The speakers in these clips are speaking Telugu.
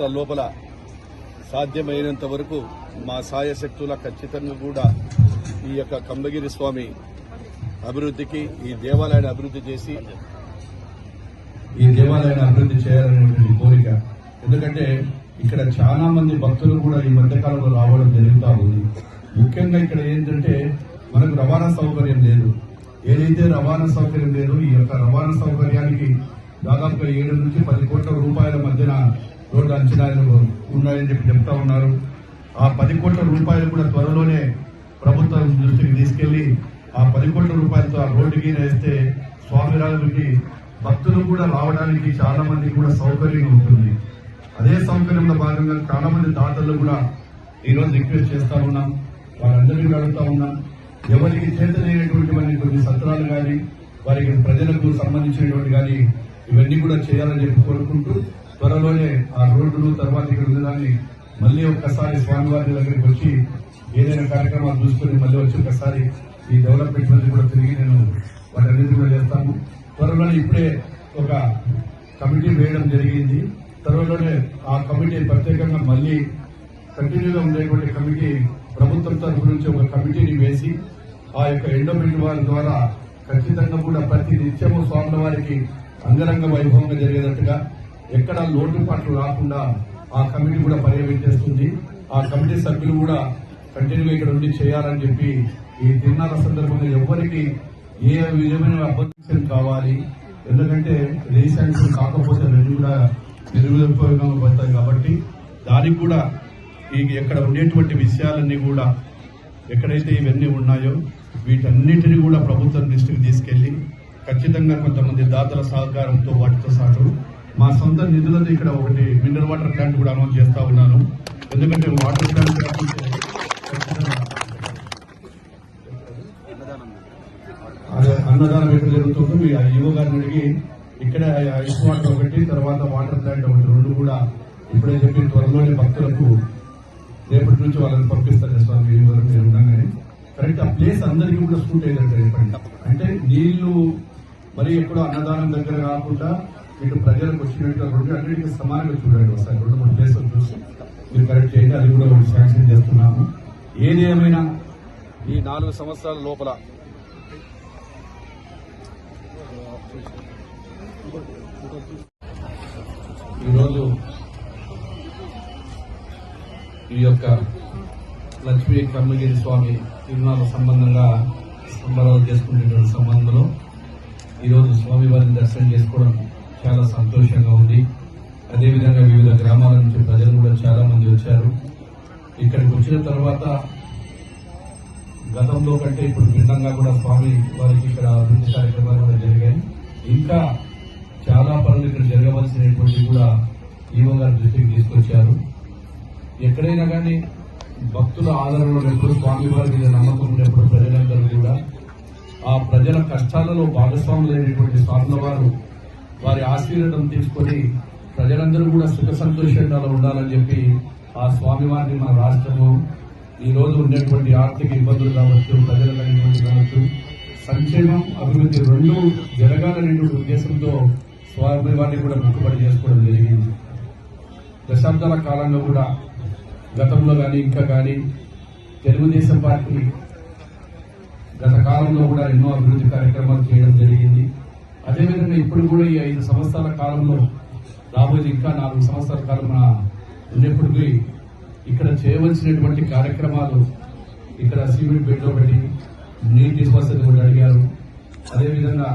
లోపల సాధ్యమైనంత వరకు మా సాయశక్తుల ఖచ్చితంగా కూడా ఈ యొక్క కంబగిరి స్వామి అభివృద్ధికి ఈ దేవాలయాన్ని అభివృద్ధి చేసి ఈ దేవాలయాన్ని అభివృద్ధి చేయాలనేటువంటి కోరిక. ఎందుకంటే ఇక్కడ చాలా మంది భక్తులు కూడా ఈ మధ్యకాలంలో రావడం జరుగుతూ ఉంది. ముఖ్యంగా ఇక్కడ ఏంటంటే మనకు రవాణా సౌకర్యం లేదు. ఏదైతే రవాణా సౌకర్యం లేదు ఈ యొక్క రవాణా సౌకర్యానికి దాదాపుగా ఏడు నుంచి పది కోట్ల రూపాయల అంచనాలు ఉన్నాయని చెప్పి చెప్తా ఉన్నారు. ఆ పది కోట్ల రూపాయలు కూడా త్వరలోనే ప్రభుత్వం దృష్టికి తీసుకెళ్ళి ఆ పది కోట్ల రూపాయలతో ఆ రోడ్డుకి వేస్తే స్వామిరాజుకి భక్తులు కూడా రావడానికి చాలా మంది కూడా సౌకర్యంగా ఉంటుంది. అదే సౌకర్యంలో భాగంగా చాలా మంది దాతలు కూడా ఈ రోజు రిక్వెస్ట్ చేస్తా ఉన్నాం. వాళ్ళందరినీ అడుగుతా ఉన్నాం. ఎవరికి చేతనైనటువంటి వారికి కొన్ని సత్రాలు కానీ వారికి ప్రజలకు సంబంధించినటువంటి కానీ ఇవన్నీ కూడా చేయాలని చెప్పి కోరుకుంటూ త్వరలోనే ఆ రోడ్డును తర్వాత ఇక్కడ ఉన్నదాన్ని మళ్ళీ ఒక్కసారి స్వామివారి దగ్గరికి వచ్చి ఏదైనా కార్యక్రమాలు చూసుకుని మళ్ళీ వచ్చి ఒకసారి ఈ డెవలప్మెంట్ మధ్య కూడా తిరిగి నేను వాటన్నిటి కూడా చేస్తాను. త్వరలోనే ఇప్పుడే ఒక కమిటీ వేయడం జరిగింది. త్వరలోనే ఆ కమిటీ ప్రత్యేకంగా మళ్ళీ కంటిన్యూగా ఉండేటువంటి కమిటీ ప్రభుత్వం తరఫు నుంచి ఒక కమిటీని వేసి ఆ యొక్క ఎండోమెంట్ వారి ద్వారా ఖచ్చితంగా కూడా ప్రతి నిత్యము స్వాముల వారికి అంగరంగ వైభవంగా జరిగేటట్టుగా ఎక్కడ లోటుపాట్లు రాకుండా ఆ కమిటీ కూడా పర్యవేక్షిస్తుంది ఆ కమిటీ సభ్యులు కూడా కంటిన్యూగా ఇక్కడ ఉండి చేయాలని చెప్పి ఈ తిరునాళ్ళ సందర్భంగా ఎవరికి ఏ విధమైన అబద్ధం కావాలి ఎందుకంటే రీశాంక్షన్ కాకపోతే రెండు కూడా నిరుపయోగంగా పడతాయి కాబట్టి దానికి కూడా ఈ ఎక్కడ ఉండేటువంటి విషయాలన్నీ కూడా ఎక్కడైతే ఇవన్నీ ఉన్నాయో వీటన్నిటిని కూడా ప్రభుత్వం దృష్టికి తీసుకెళ్ళి ఖచ్చితంగా కొంతమంది దాతల సహకారంతో వాటితో సాటు మా సొంత నిధులతో ఇక్కడ ఒకటి మినరల్ వాటర్ ప్లాంట్ కూడా అనౌన్స్ చేస్తా ఉన్నాను. ఎందుకంటే వాటర్ ప్లాంట్ అదే అన్నదానం ఎక్కడ జరుగుతుందో. మీ యువ గారిని అడిగి ఇక్కడ ఐస్ వాటర్ ఒకటి తర్వాత వాటర్ ప్లాంట్ ఒకటి రెండు కూడా ఇప్పుడే చెప్పి త్వరలోనే భక్తులకు రేపటి నుంచి వాళ్ళని పంపిస్తారు స్వామి వరకు మీరు ఉండగానే. కరెక్ట్ ఆ? ప్లేస్ అందరికీ కూడా సూట్ అయ్యేటట్టు రేపటి అంటే నీళ్ళు మరి ఎక్కడో అన్నదానం దగ్గర కాకుండా ఇటు ప్రజలకు వచ్చినట్టు రెండు అన్నిటికీ సమానంగా చూడండి ఒకసారి. రెండు మూడు ప్లేసులు చూసి మీరు కరెక్ట్ చేయండి. అది కూడా ఒకటి శాంక్షన్ చేస్తున్నాము. ఏది ఏమైనా ఈ నాలుగు సంవత్సరాల లోపల ఈరోజు ఈ యొక్క లక్ష్మీ కర్మగిరి స్వామి తిరునాళ్ళ సంబంధంగా సంబరాలు చేసుకునేటువంటి సంబంధంలో ఈరోజు స్వామి వారిని దర్శనం చేసుకోవడం చాలా సంతోషంగా ఉంది. అదేవిధంగా వివిధ గ్రామాల నుంచి ప్రజలు కూడా చాలా మంది వచ్చారు. ఇక్కడికి వచ్చిన తర్వాత గతంలో కంటే ఇప్పుడు భిన్నంగా కూడా స్వామి వారికి ఇక్కడ అభివృద్ధి కార్యక్రమాలు కూడా జరిగాయి. ఇంకా చాలా పనులు ఇక్కడ జరగవలసినటువంటి కూడా ఈవో గారి దృష్టికి తీసుకొచ్చారు. ఎక్కడైనా కానీ భక్తుల ఆదరణ ఉన్నప్పుడు స్వామి వారి మీద నమ్మకం ఉన్నప్పుడు ప్రజలందరూ కూడా ఆ ప్రజల కష్టాలలో భాగస్వాములైనటువంటి స్వాముల వారు వారి ఆశీర్వాదం తీసుకొని ప్రజలందరూ కూడా సుఖ సంతోషంగా ఉండాలని చెప్పి ఆ స్వామి వారిని మన రాష్ట్రము ఈ రోజు ఉండేటువంటి ఆర్థిక ఇబ్బందులు కావచ్చు ప్రజలకు అయినటువంటి కావచ్చు సంక్షేమం అభివృద్ధి రెండు జరగాలనేటువంటి ఉద్దేశంతో స్వామి వారిని కూడా మొక్కుబడి చేసుకోవడం జరిగింది. దశాబ్దాల కాలంలో కూడా గతంలో కానీ ఇంకా కానీ తెలుగుదేశం పార్టీ గత కాలంలో కూడా ఎన్నో అభివృద్ధి కార్యక్రమాలు చేయడం జరిగింది. అదేవిధంగా ఇప్పుడు కూడా ఈ ఐదు సంవత్సరాల కాలంలో రాబోయే ఇంకా నాలుగు సంవత్సరాల కాలం ఉన్నప్పటికీ ఇక్కడ చేయవలసినటువంటి కార్యక్రమాలు ఇక్కడ సిమెంట్ బెడ్ ఒకటి నీటి వసతి ఒకటి అడిగారు. అదేవిధంగా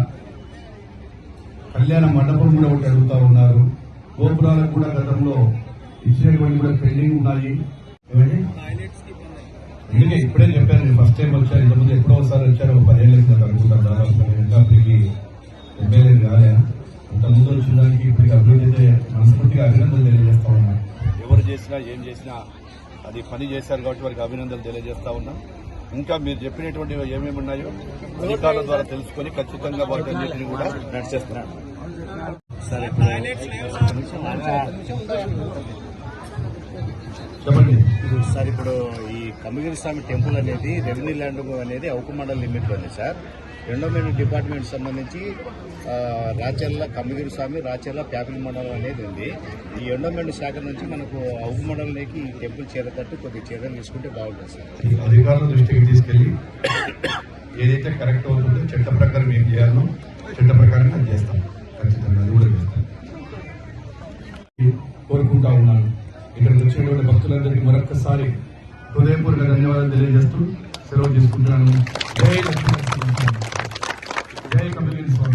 కళ్యాణ మండపం కూడా ఒకటి అడుగుతా ఉన్నారు. గోపురాలకు కూడా గతంలో ఇచ్చినటువంటి కూడా పెండింగ్ ఉన్నాయి. ఇప్పుడే చెప్పాను నేను ఫస్ట్ టైం వచ్చాను. ఇంతకుముందు ఎప్పుడో ఒకసారి వచ్చారు ఒక పదేళ్ళ కింద అనుకుంటాను దాదాపు ఇంకా అప్పటికి ఎమ్మెల్యే కాలే అంత ముందు వచ్చిన దానికి ఇప్పటికి అభివృద్ధి అయితే మనస్ఫూర్తిగా అభినందనలు తెలియజేస్తా ఉన్నాను ఎవరు చేసినా ఏం చేసినా అది పని చేశారు కాబట్టి వారికి అభినందనలు తెలియజేస్తా ఉన్నాం. ఇంకా మీరు చెప్పినటువంటి ఏమేమి ఉన్నాయో అధికారుల ద్వారా తెలుసుకొని ఖచ్చితంగా వాటన్నిటిని కూడా నడిచేస్తున్నాను. సార్ ఇప్పుడు చెప్పండి. సార్ ఇప్పుడు ఈ కమ్మగిరి స్వామి టెంపుల్ అనేది రెవెన్యూ ల్యాండ్ అనేది అవుకు మండల్ లిమిట్ ఉంది సార్. ఎండోమెంట్ డిపార్ట్మెంట్ సంబంధించి రాచర్ల కమ్మగిరి స్వామి రాచర్ల ప్యాపిల్ మండలం అనేది ఉంది. ఈ ఎండోమెంట్ శాఖ నుంచి మనకు అవుపు మండలంలోకి ఈ టెంపుల్ చేరేటట్టు కొద్ది చర్యలు తీసుకుంటే బాగుంటుంది సార్. ఈ అధికారుల దృష్టికి తీసుకెళ్ళి ఏదైతే కరెక్ట్ అవుతుందో చట్ట ప్రకారం ఏం చేయాలో చట్ట ప్రకారం అది చేస్తాం. ఖచ్చితంగా అది కూడా చేస్తాం. కోరుకుంటా ఉన్నాను. ఇక్కడికి వచ్చినటువంటి భక్తులందరికీ మరొక్కసారి హృదయపూర్వక ధన్యవాదాలు తెలియజేస్తూ సెలవు తీసుకుంటున్నాను. Welcome to Minister.